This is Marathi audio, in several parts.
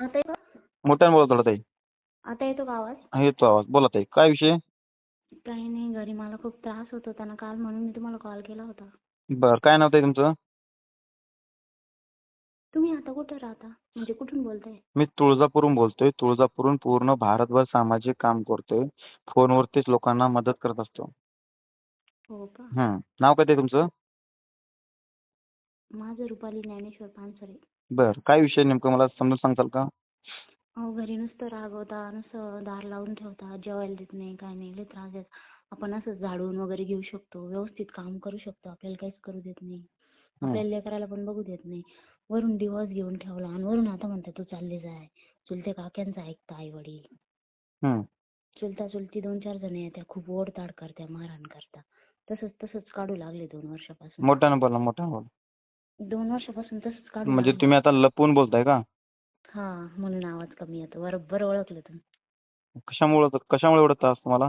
आता येतो? मोठ्याने बोला थोडा ताई. आता येतो का आवाज? हा, येतो आवाज. बोला ताई काय विषय? काही नाही घरी मला खूप त्रास होत होता ना काल म्हणून मी तुम्हाला कॉल केला होता. बरं काय नाव ताई तुमचं? तुम्ही आता कुठं राहता? म्हणजे कुठून बोलताय? मी तुळजापूरहून बोलतोय. तुळजापूरहून पूर्ण भारतभर सामाजिक काम करतोय. फोनवरतीच लोकांना मदत करत असतो. हो का? हं. नाव काय तुमचं? माझं रुपाली ज्ञानेश्वर पानसरे. बरं. काय विषय नेमकं? मला समजून सांगताल का? अहो घरी नुसतं रागवता नुसतं दार लावून ठेवता जेवायला देत नाही काय नाही लय त्रास देत. आपण असं झाडून वगैरे घेऊ शकतो व्यवस्थित काम करू शकतो आपल्याला काहीच करू देत नाही. आपल्याला लेकराला पण बघू देत नाही. वरून दिवस घेऊन ठेवला आणि वरून आता म्हणतात तू चालले जाय. चुलते काक्यांचं ऐकता आई वडील हं. चुलता चुलती दोन चार जण येत्या खूप ओढताड करत्या मारहाण करता तसंच तसंच काढू लागले दोन वर्षापासून. मोठ्यानं बोला मोठ्यानं बोला. दोन वर्षापासून तसंच काढू म्हणजे. तुम्ही आता लपवून बोलताय का? हा म्हणून आवाज कमी येतो. बरोबर ओळखलं तुम्ही. कशामुळे कशामुळे एवढा त्रास तुम्हाला?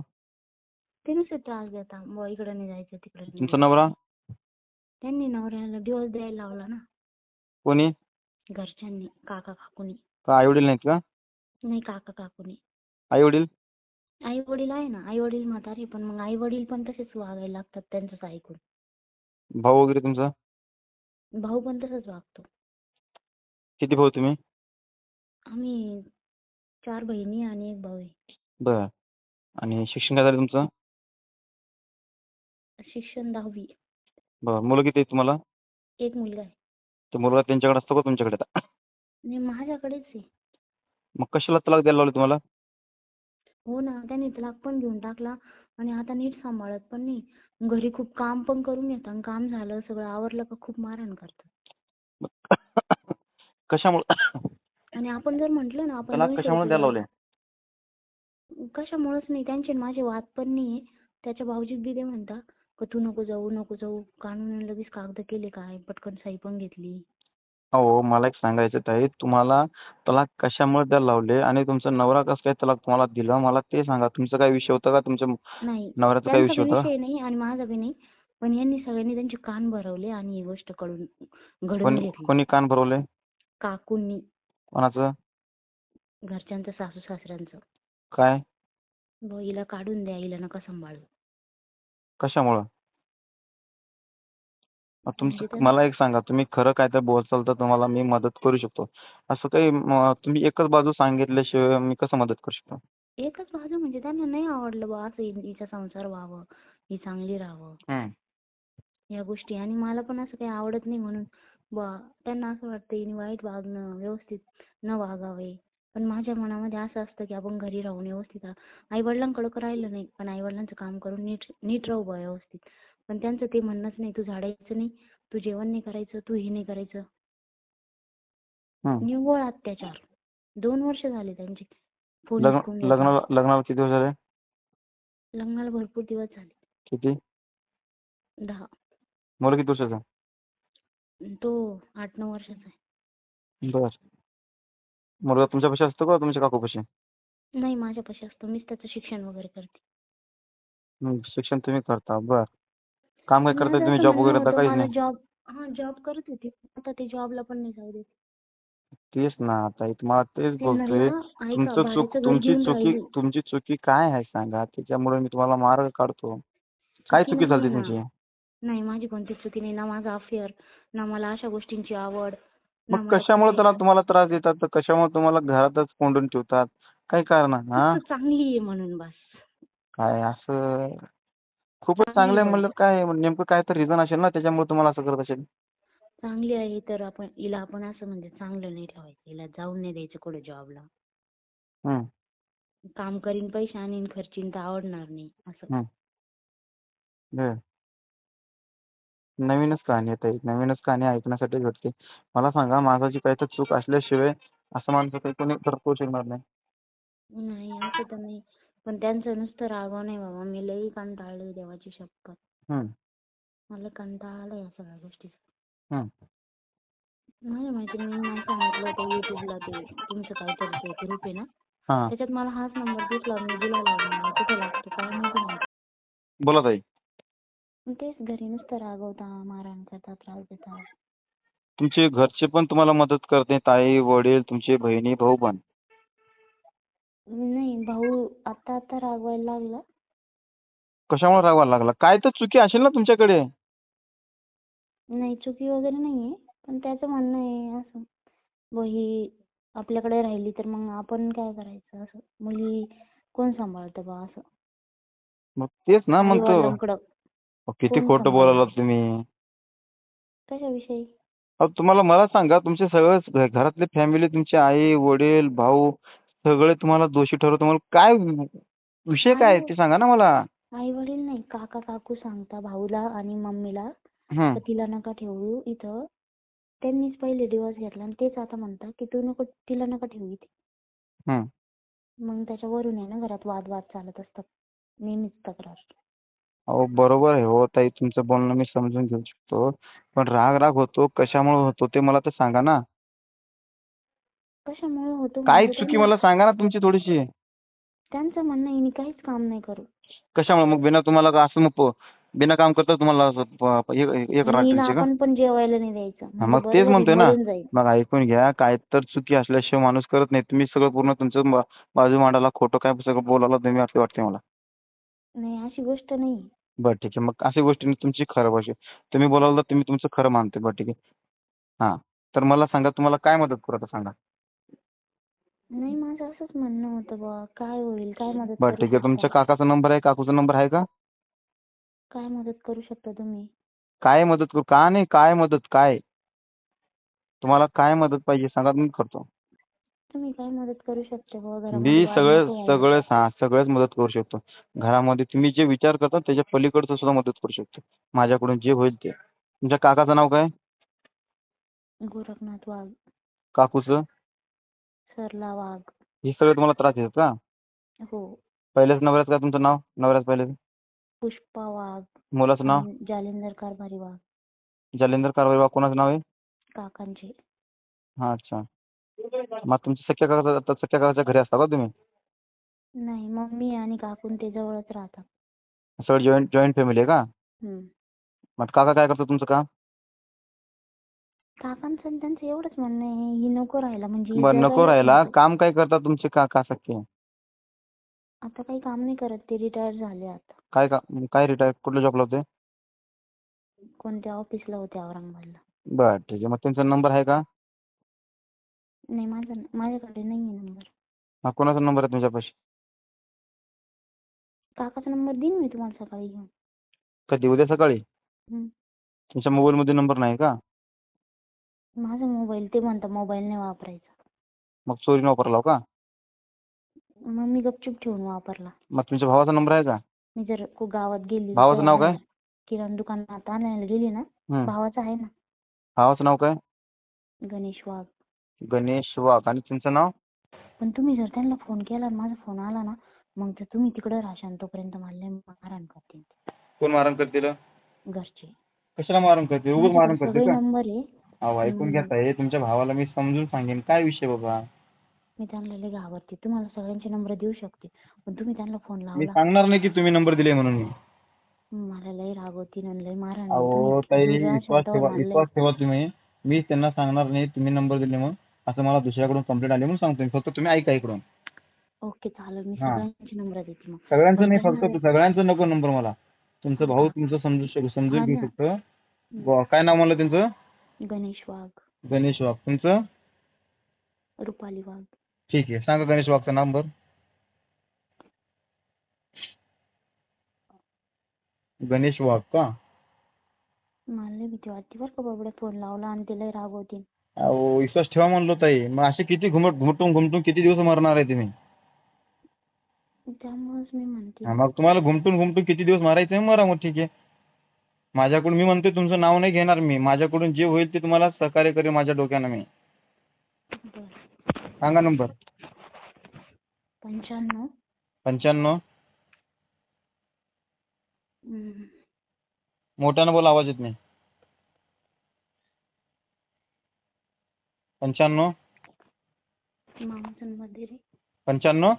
ते नुसते त्रास देता. बुवा इकडे नाही जायचं तिकडे नाही तुमचा जायचं. नवरा त्यांनी नवऱ्याला दिवस द्यायला लावला ना. कोणी? घरच्यांनी काका काकूनी. का आई वडील नाहीत का? नाही काका काकूनी. आई वडील आई वडील आहे ना. आई वडील म्हातारे पण मग आई वडील पण तसेच वागायला लागतात त्यांचंच ऐकून. भाऊ वगैरे तुमचा? भाऊ तसंच वागतो. किती भाऊ तुम्ही? आम्ही चार बहिणी आणि एक भाऊ आहे. बर. आणि शिक्षण काय झालं तुमचं? शिक्षण दहावी. बर. मुलं किती आहेत तुम्हाला? एक मुलगा आहे. ते मुलगा त्यांच्याकडे असतो का तुमच्याकडे? आता? नाही माझ्याकडेच आहे. मग कशाला तलाक द्यायला लावले तुम्हाला? हो ना त्याने तलाक पण घेऊन टाकला आणि आता नीट सांभाळत पण नाही. घरी खूप काम पण करून येतात आणि काम झालं सगळं आवरलं का खूप मारहाण करतात. कशामुळे? आणि आपण जर म्हटलं ना आपण दोन्हीकडे कशामुळे द्यायला लावले? फिरायला- कशामुळेच नाही त्यांचे आणि माझे वाद पण नाही त्याच्या भाऊजीत बी ते म्हणता का तू नको जाऊ नको जाऊ कानून लगेच कागद केले काय? पटकन सही पण घेतली. हो मला एक सांगायचं आहे तुम्हाला तलाक कशामुळे द्यायला लावले आणि तुमचा नवरा कसं काय तलाक तुम्हाला दिलं? मला ते सांगा. तुमचा काय विषय होता का? तुमच्या नाही. नवऱ्याचा काय त्यांचा विषय होता? विषय नाही आणि माझा बी नाही. पण यांनी सगळ्यांनी त्यांचे कान भरवले आणि ही गोष्टकडून घडवून कोणी घेतली. कोणी कान भरवले? काकूंनी. कोणाचं? घरच्यांचं सासू सासऱ्यांचं. काय? बुवा हिला काढून द्या हिला नका सांभाळू. कशामुळं? तुमचं त्यांचं- मला एक सांगा तुम्ही खरं काय तर बोलचाल तर तुम्हाला मी मदत करू शकतो. असं काही म, तुम्ही एकच बाजू सांगितल्याशिवाय मी कसं मदत करू शकतो? एकच बाजू म्हणजे त्यांना नाही आवडलं बा असं हि- हिचा संसार व्हावं ही चांगली राहावं. हम्म. या गोष्टी आणि मला पण असं काही आवडत नाही म्हणून. बा त्यांना असं वाटतं हिने वाईट वागणं व्यवस्थित न वागावे. पण माझ्या मनामध्ये असं असतं की आपण घरी राहून व्यवस्थित आई वडिलांकडे राहिलं नाही पण आई वडिलांचं काम करून नीट नीट राहू बा व्यवस्थित. पण त्यांचं ते म्हणणंच नाही तू झाडायचं नाही तू जेवण नाही करायचं तू हे नाही करायचं. निव्वळ अत्याचार. दोन वर्ष झाले त्यांचे. लग्न. लग्नाला लग्नाला किती दिवस झाले? लग्नाला भरपूर दिवस झाले. किती? दहा. मुलं किती वर्षाचं? तो आठ नऊ वर्षाचा आहे. बर. मुलगा तुमच्यापाशी असतो का तुमच्या काकूपाशी नाही माझ्यापाशी असतो. मीच त्याचं शिक्षण वगैरे करते. शिक्षण तुम्ही करता. बर. काम काय करताय तुम्ही? जॉब वगैरे आता काहीच नाही. जॉब हा जॉब करत होती. आता ते जॉबला पण नाही जाऊ देत. तेच ना ताई तुम्हाला तेच बोलतोय. ऐका, तुमचं चूक घर तुमची घेऊन चुकी राहिली. तुमची चुकी काय आहे सांगा? त्याच्यामुळे मी तुम्हाला मार्ग काढतो. काय चुकी चुकी झाली तुमची? ना. नाही माझी कोणतीच चुकी नाही. ना माझा अफेअर ना मला अशा गोष्टींची आवड ना मग मला कशामुळे त्याला तुम्हाला त्रास देतात? तर कशामुळे तुम्हाला घरातच कोंडून ठेवतात? काही कारण हा? फक्त चांगली आहे म्हणून बस. काय असं? खूपच चांगली आहे. म्हणलं काय नेमकं काय तर रिझन असेल ना त्याच्यामुळे तुम्हाला असं करत असेल चांगली आहे तर आपण हिला आपण असं म्हणजे चांगलं नाही ठेवायचं हिला जाऊन नाही द्यायचं कुठे जॉबला हम्म, काम करीन पैसे आणीन खर्चीन तर आवडणार नाही असं. बर. नवीनच कहाणी आहे ताई नवीनच कहाणी ऐकण्यासाठी भेटते मला सांगा माझाची काही तर चूक असल्याशिवाय असं माणसं काही कोणी करू शकणार नाही नाही असं तर नाही पण त्यांचं नुसतं रागव नाही बाबा. मी लई कंटाळले देवाची शपथ. मला कंटाळा आला या सगळ्या गोष्टीचा. माझ्या मैत्रिणींनी मला सांगितलं होतं युट्यूबला ते तुमचं काहीतरी ते ग्रुप आहे ना? हा. त्याच्यात मला हाच नंबर दिसला मी दिला लावून मला कुठे लागतो? काय माहिती नाही बोला ताई. तेच घरी नुसतं रागवता मारहाण करता त्रास देता. तुमचे घरचे पण तुम्हाला मदत करते ताई वडील तुमचे बहिणी भाऊ पण. नाही भाऊ आता आता रागवायला लागला. कशामुळे रागवायला लागला? काय तर चुकी असेल ना तुमच्याकडे? नाही चुकी वगैरे नाहीये पण त्याचं म्हणणं आहे असं. वही आपल्याकडे राहिली तर मग आपण काय करायचं असं? मुली कोण सांभाळतं बा असं? मग तेच ना म्हणतो. आईवडिलांकडं अहो, किती कोण खोटं सांभाळणार? बोलायला तुम्ही. कशाविषयी? अहो तुम्हाला मला सांगा तुमचे सगळेच घ- घरातले फॅमिली तुमचे आई वडील भाऊ सगळे तुम्हाला दोषी ठरवतात. तुम्हाला काय विषय काय आहे ते सांगा ना मला. आई वडील नाही काका काकू सांगता भाऊला आणि मम्मीला. हं. तिला नका ठेवू इथं. त्यांनीच पहिले दिवस घेतला आणि तेच आता म्हणतात की तू नको तिला नका ठेवू इथे. हं. मग त्याच्यावरून आहे ना घरात वाद वाद चालत असतात. नेहमीच तक्रार. अहो बरोबर आहे हो ताई. तुमचं बोलणं मी समजून घेऊ शकतो. पण राग राग होतो कशामुळे होतो ते मला तर सांगा ना. कशामुळे होतो काय म्हणजे चुकी त्यांना- मला सांगा ना तुमची थोडीशी. त्यांचं म्हणणं आहे मी काहीच काम नाही करू. कशामुळे? मग बिना तुम्हाला का असं मग प- बिना काम करता तुम्हाला असं प- प- हे हे का? आपण पण जेवायला नाही द्यायचं. म्हणजे मग तेच बरोबर म्हणतोय ना. मरून जाईल. मग ऐकून घ्या काय तर चुकी असल्याशिवाय माणूस करत नाही. तुम्ही सगळं पूर्ण तुमचं बा- बाजू मांडायला खोटं काय सगळं बोलायला तुम्ही असं वाटते मला. नाही अशी गोष्ट नाही. बरं ठीक आहे मग अशा गोष्टी तुमची खरं भाषा. तुम्ही बोलावलं तर तुम्ही तुमचं खरं मानते. बरं ठीक आहे. हां तर मला सांगा तुम्हाला काय मदत करू आता सांगा. नाही माझं असंच म्हणणं होतं बा काय होईल काय मदत बरं करू ठीक आहे. तुमच्या शकता? काकाचा नंबर आहे काकूचा नंबर आहे का? काय मदत करू शकता तुम्ही? काय मदत करू का नाही काय मदत काय? तुम्हाला काय मदत पाहिजे सांगा मी करतो. तुम्ही काय मदत करू शकता मी घरामध्ये वाद सगळं नको व्हायला. सगळं हा सगळंच मदत करू शकतो. घरामध्ये तुम्ही जे विचार करता त्याच्या पलीकडचं सुद्धा मदत करू शकतो. माझ्याकडून जे होईल ते. तुमच्या काकाचं नाव काय? गोरखनाथ वाघ. काकूचं? सरला वाघ. हे सगळे तुम्हाला त्रास देतात का? हो. पहिल्याच नवऱ्याचं काय तुमचं नाव? नवऱ्याचं पहिल्याचं पुष्पा वाघ मुलाचं नाव? जालिंदर कारभारी वाघ. जालिंदर कारभारी बा कोणाचं नाव आहे? काकांचे. हा अच्छा. मग तुमच्या सख्या काका आता सख्या काकाच्या घरी असता का तुम्ही? नाही मम्मी आणि काकून ते जवळच राहतात. सगळं जॉईंट जॉईंट फॅमिली आहे का? हम्म. मग काका काय करतात तुमचं काम? काकांचं आणि त्यांचं एवढंच म्हणणं आहे ही नको राहायला. म्हणजे ही बरं नको राहायला. नको. काम काय करतात तुमचे काका सख्खे आता काही काम नाही करत ते रिटायर झाले आता. काय का काय रिटायर कुठल्या जॉबला होते? कोणत्या ऑफिसला होते औरंगाबादला. बरं ठीक आहे. मग त्यांचा नंबर आहे का? नाही माझा माझ्याकडे नाही आहे नंबर हा कोणाचा नंबर आहे तुमच्यापाशी? काकाचा नंबर देईन मी तुम्हाला सकाळी घेऊन. कधी? उद्या सकाळी? हम्म. तुमच्या मोबाईलमध्ये नंबर नाही का? माझा मोबाईल ते म्हणतात मोबाईल नाही वापरायचा. मग चोरीने वापरला हो का? मग मी गपचूप ठेवून वापरला. मग तुमच्या भावाचा नंबर आहे का? मी जर को- गावात गेली भावाचं नाव काय? किराणा दुकानात आणायला गेली ना हम्म. भावाचा आहे ना. भावाचं नाव काय? गणेश वाघ. गणेश वाघ. आणि तुमचं नाव? पण तुम्ही जर त्यांना फोन केला आणि माझा फोन आला ना मग तर तुम्ही तिकडे राहशान. तोपर्यंत मला लय मारहाण करतील. कोण मारण करतील? घरचे. कशाला मारण करतील? उगाच मारण सगळे का? नंबर आहे. अहो ऐकून घ्या ताई तुमच्या भावाला मी समजून सांगेन. काय विषय बाबा? मी त्यांना लय घाबरते. तुम्हाला सगळ्यांचे नंबर देऊ शकते पण तुम्ही त्यांना फोन मी लावला सांगणार नाही की तुम्ही नंबर दिले म्हणून मी. मला लय रागवतील आणि लय मारहाण अहो ताई विश्वास ठेवा विश्वास ठेवा तुम्ही. मी त्यांना सांगणार नाही तुम्ही नंबर दिले म्हणून. असं मला दुसऱ्याकडून कंप्लेंट आली म्हणून सांगतो मी. फक्त तुम्ही ऐका इकडून. ओके चालेल. मी हा. सगळ्यांचे नंबर देते मग. सगळ्यांचं नाही फक्त सगळ्यांचं नको नंबर मला. तुमचा भाऊ तुमचं समजू शक समजून घेऊ. शकतो. ब- काय नाव म्हणलं त्यांचं? गणेश वाघ. गणेश वाघ. तुमचं? रुपाली वाघ. ठीक आहे. सांगा गणेश वाघचा नंबर गणेश वाघ का? मला लय भीती वाटते बरं का बाबड्या. फोन लावला आणि ते लय रागवतील. अहो विश्वास ठेवा म्हणलो ताई. मग असे किती घुमट घुमटून घुमटून किती दिवस मरणार आहे तुम्ही? त्यामुळेच मी म्हणते. हा, मग तुम्हाला घुमटून घुमटून किती दिवस मारायचं आहे? मरा मग ठीक आहे. माझ्याकडून मी म्हणते तुमचं नाव नाही घेणार मी. माझ्याकडून जे होईल ते तुम्हाला सहकार्य करेन माझ्या डोक्यानं मी. सांगा नंबर. पंच्याण्णव. पंच्याण्णव. हम्म, मोठ्यानं बोला आवाज येत नाही. पंच्याण्णव. मामाचा नंबर दे रे पंच्याण्णव.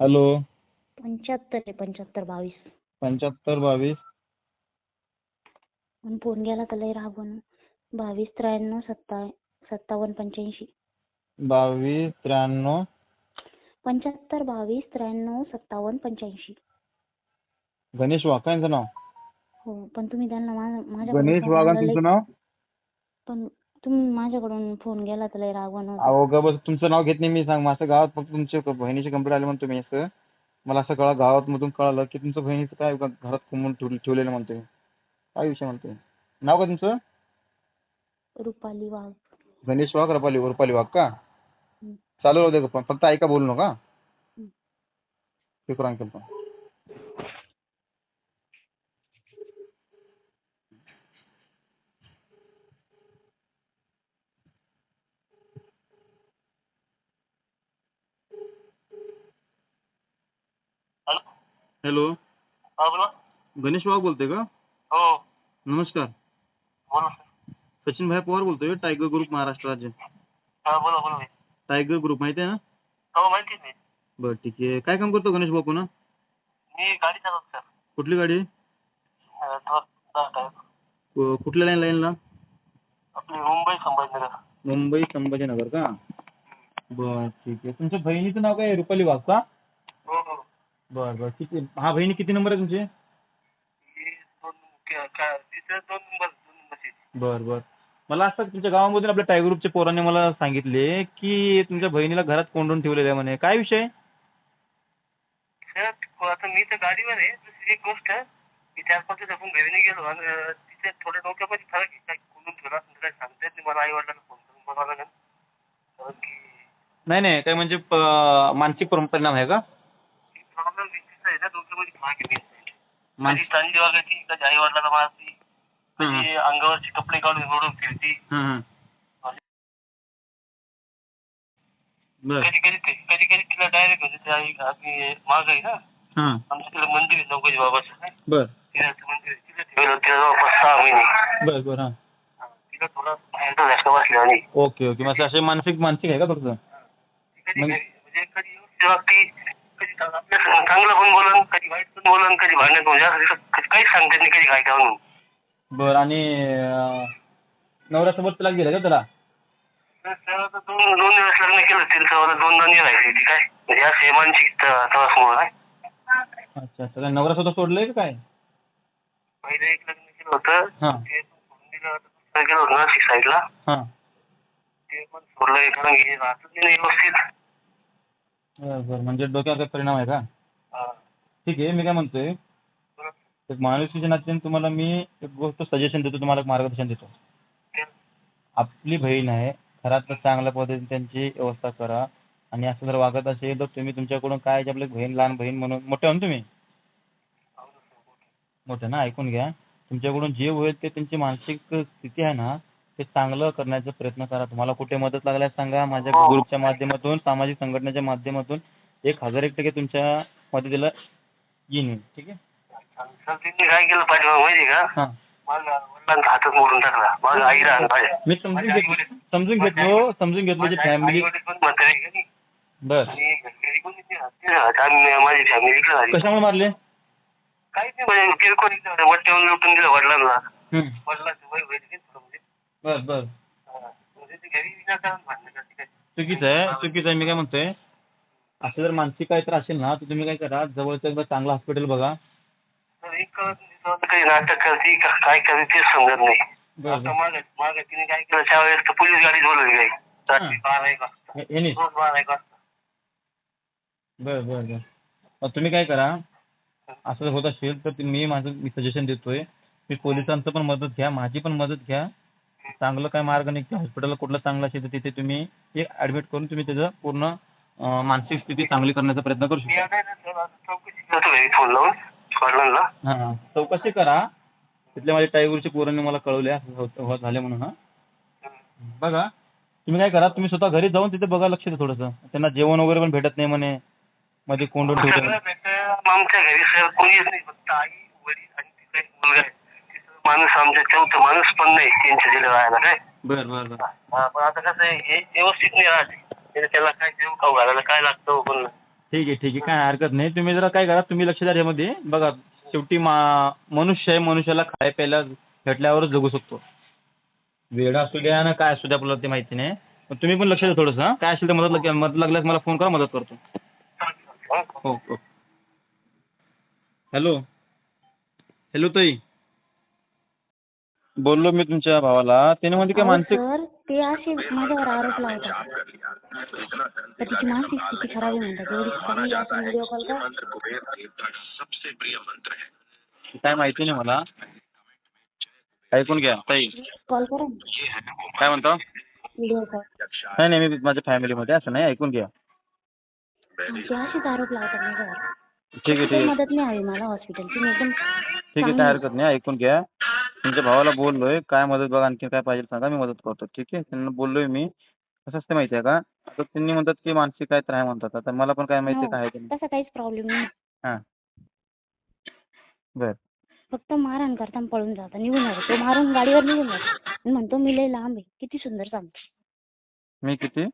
हॅलो. पंच्याहत्तर आहे पंच्याहत्तर बावीस. पंच्याहत्तर बावीस. पण फोन गेला तर लय रागवून बावीस त्र्याण्णव सत्ता सत्तावन्न पंच्याऐंशी. बावीस त्र्याण्णव. पंच्याहत्तर बावीस त्र्याण्णव सत्तावन्न पंच्याऐंशी. गणेश वाघ काय यांचं नाव. हो पण तुम्ही त्यांना माझ्या माझ्याकडून गणेश phone वाघ आला आणि लय- तुमचं नाव? पण तुम्ही माझ्याकडून फोन गेला तर लय रागवून होतं. अहो ग बस तुमचं नाव घेत नाही मी सांग. माझ्या गावात फक्त तुमच्या बहिणीची कंप्लेंट आली म्हणतो मी असं मला असं कळा गावात मधून कळालं की तुमचं बहिणीचं काय ग- घरात कोंबून ठेवलं ठेवलेलं म्हणतोय. काय विषय म्हणतोय? नाव का तुमचं? रुपाली वाघ. गणेश वाघ रपाली रुपाली वाघ का? हं. चालू राहू दे पण फक्त ऐका बोलू नका. हं. ते करू अंकल पण हॅलो हॅलो. हा बोला. गणेश वाघ बोलतोय का? हो. नमस्कार. बोला सचिन भाई पवार बोलतोय टायगर ग्रुप महाराष्ट्र राज्य. हा बोला बोला भाई टायगर ग्रुप माहिती आहे ना? हो माहिती आहे बरं ठीक आहे. काय काम करतो गणेश भाऊ पुन्हा? मी गाडी चालवतो सर कुठली गाडी? अं, ट्रक ट्रक आहे कु- कुठल्या लाईन लाईनला आपली मुंबई संभाजीनगर. मुंबई संभाजीनगर का? बर ठीक आहे. तुमच्या बहिणीचं नाव काय आहे? रुपाली वाघ का? हो हो. बर बर. किती हा बहिणी किती नंबर आहे तुमचे? दोन क्या- काय तिथं दोन नंबर दोन नंबरची बर बर. मला असं तुमच्या गावामधून आपल्या टायगर ग्रुपच्या पोरांनी मला सांगितले की तुमच्या बहिणीला घरात कोंडून ठेवलेलं आहे म्हणे. काय विषय? सर आता मी तर गाडीवर आहे दुसरी एक गोष्ट मी चार पाच दिवस आपण घरी नाही गेलो आणि अं, तिथे थोड्या डोक्यामध्ये फरक आहे काय कोणून ठेवला असेल काय सांगता येत नाही. मला आई वडिलांना फ़ोन करून बघावं लागेल. कारण की नाही नाही काय म्हणजे प- मानसिक पर- परिणाम आहे का? प्रॉब्लेम तिचा आहे ना डोक्यामध्ये मागे मी कधी मान- चांगली वागायची कधी आई वडिलांना मारती कधी अंगावरचे कपडे काढून ओढून फिरती. कधी कधी कधी कधी तिला डायरेक्ट म्हणजे ते आई आम्ही माग आहे ना हां आमचं तिला मंदिर आहे नौकरी बाबाचं. बर. तिला ते मंदिर आहे. तिला ठेवलं तिला जवळपास सहा महिने. बर बर तिला थोडा mental झटका बसला आणि. Okay okay. मग असे मानसिक मानसिक आहे का फक्त? म्हणजे कधी चांगलं पण बोलन कधी वाईट पण बोलन कधी भांडण तिचं कधी काहीच सांगता नाही कधी काय काय म्हणून. बर आणि अं, नवऱ्यासोबत तिला गेलं का त्याला तर दोन दोन दिवस लग्न केलं मला दोन दोन राहायची ती काय? म्हणजे असं मानसिक त्रासमुळे काय? अच्छा अच्छा. काय नवऱ्यासोबत सोडलंय का काय? पहिलं एक लग्न केलं होतं हां. ते पण सोडून दिलं आता दुसरं केलं होतं नाशिक साईडला हां. ते पण सोडलं कारण की राहतच नाही व्यवस्थित. बर बर. म्हणजे डोक्यावर काही परिणाम आहे का? हा. ठीक आहे मी काय म्हणतोय बरं. एक नात्याने तुम्हाला मी एक गोष्ट सजेशन देतो तुम्हाला एक मार्गदर्शन देतो. आपली बहीण आहे घरात चांगल्या पद्धतीने त्यांची व्यवस्था करा आणि असं जर वागत असेल तर तुम्ही तुमच्याकडून काय जे आपली बहीण लहान बहीण म्हणून मोठे हो ना तुम्ही? मोठे ना ऐकून घ्या. तुमच्याकडून जे होईल ते त्यांची मानसिक स्थिती आहे ना ते चांगलं करण्याचा प्रयत्न करा. तुम्हाला कुठे मदत लागल्यास सांगा. माझ्या हो. ग्रुपच्या माध्यमातून सामाजिक संघटनेच्या माध्यमातून एक हजार एक टक्के तुमच्या मदतीला येईन. ठीक आहे? सर काय केलं पाहिजे माहिती आहे का? हां. वडिलांचा हातच मोडून टाकला. मी समजून घेतलो समजून घेतलो समजून घेतलो जे फॅमिली? बर. माझी फॅमिली इकडे कशामुळे मारले? काहीच नाही म्हणजे किरकोळ इकडे वट्ट्यावरून लुटून दिलं वडिलांना. हम्म. वडिलांचं वय बर बर चुकीच चुकीचं आहे चुकीचं आहे. मी काय म्हणतोय असं जर मानसिक काय तर असेल ना तर तुम्ही काय करा जवळचं एकदा चांगलं हॉस्पिटल बघा. काही नाटक करते का काय करते तेच समजत नाही बर आता मागे मागे तिने काय केलं त्यावेळेस तर पोलीस गाडी बोलवली काही रात्री बारा. एक वाजता हे- हे नाही. रोज बारा एक वाजता बर बर. मग तुम्ही काय करा असं जर होत असेल तर मी माझं मी सजेशन देतोय. मी पोलिसांचं पण मदत घ्या माझी पण मदत घ्या. चांगलं काय मार्ग निघते हॉस्पिटलला कुठलं चांगलं असेल तर तिथे तुम्ही एक ॲडमिट करून तुम्ही त्याचं पूर्ण अं, मानसिक स्थिती चांगली करण्याचा प्रयत्न करू शकता. फोन लावून वडिलांना हां. चौकशी करा. तिथल्या माझ्या टायगरची पोरांनी मला कळवले असं होत होत झाले म्हणून हां. बघा तुम्ही काय करा तुम्ही स्वतः घरी जाऊन तिथे बघा लक्ष द्या थोडंसं. त्यांना जेवण वगैरे पण भेटत नाही म्हणे. मध्ये कोंडून सगळं भेटतं. आमच्या घरी सर कोणीच नाही फक्त आई वडील आणि एक मुलगा आहे. माणूस आमच्या चौथं माणूस पण नाही त्यांच्या दिलं राहायला काय? बर बर बर. हा, पण आता कसं आहे हे व्यवस्थित नाही राहते. त्याला- त्याला काय जेवण खाऊ घालायला काय लागतं पण ठीक आहे ठीक आहे. काय हरकत नाही. तुम्ही जरा काय करा तुम्ही लक्ष द्या यामध्ये बघा शेवटी मा मनुष्य आहे मनुष्याला खाय प्यायला भेटल्यावरच जगू शकतो. वेळ असू द्या ना काय असू द्या आपल्याला ते माहिती नाही. पण तुम्ही पण लक्ष द्या थोडंसं हां. काय असेल तर मदत लाग- मदत लागल्यास मला फोन करा मदत करतो. हो हो. हॅलो हॅलो ताई? बोललो मी तुमच्या भावाला. त्याने म्हणजे काय मानसिक सर ते असे माझ्यावर आरोप लावतात. तर तिची मानसिक स्थिती खराब आहे म्हणतात. एवढी काही असं व्हिडिओ कॉल कर. काय माहिती नाही मला. ऐकून घ्या ताई. कॉल करा काय म्हणता? व्हिडिओ कॉल नाही नाही मी माझ्या फॅमिलीमध्ये असं नाही ऐकून घ्या. ते असेच आरोप लावतात माझ्यावर. ठीक आहे ठीक आहे. मदत नाही हवी मला हॉस्पिटलची मी एकदम ठीक आहे काय हरकत नाही ऐकून घ्या. तुमच्या भावाला बोललोय काय मदत बघा आणखी काय पाहिजे सांगा मी मदत करतो ठीक आहे? त्यांना बोललोय मी. कसं असतं माहिती आहे का? आता त्यांनी म्हणतात की मानसिक काय तर आहे म्हणतात. आता मला पण काय माहिती काय आहे ते तसा काहीच प्रॉब्लेम नाही. हाँ. बर. फक्त मारहाण करता पळून जाता निघून जातो. तो मारून गाडीवर निघून जातो. आणि म्हणतो मी लय लांब आहे. किती सुंदर सांगतो मी किती?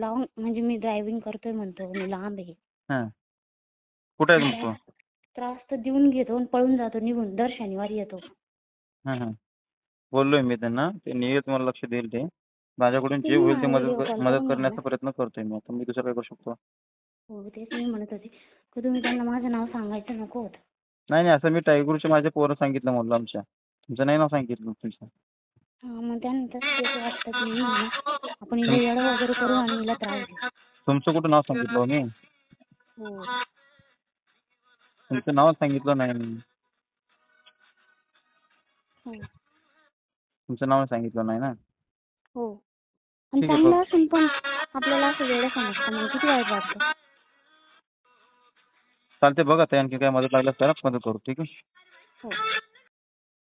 लांब म्हणजे मी ड्रायव्हिंग करतोय म्हणतो मी लांब आहे. हाँ. कुठे आहे तुमचं त्रास तर देऊन घेतो आणि पळून जातो निघून. दर शनिवारी येतो. बोललोय मी त्यांना. ते निघेल तुम्हाला लक्ष देईल ते. माझ्याकडून जे होईल ते मला मदत कर- करण्याचा. प्रयत्न करतोय मी. आता मी दुसरं काय करू शकतो? हो तेच मी म्हणत होते. की तुम्ही त्यांना माझं नाव सांगायचं नको होतं. नाही नाही. असं मी टायगरचे माझे पोरं सांगितलं म्हणलं आमच्या. तुमचं नाही नाव सांगितलं तुमचं. हा मग त्यानंतर तेच वाटतं की मी ना, आपण हिला येडं वगैरे करू आणि हिला त्रास देऊ. तुमचं कुठं नाव सांगितलं हो मी? हो. तुमचं नाव सांगितलं नाही मी. हो. तुमचं नाव सांगितलं नाही ना? हो. आणि ठीक आहे, चांगलं बघ. असून पण आपल्याला असं वेळं समजतं मग किती वाईट वाटतं चालते बघा ते आणखी काय मदत लागल्यास करा मदत करू ठीक आहे? हो.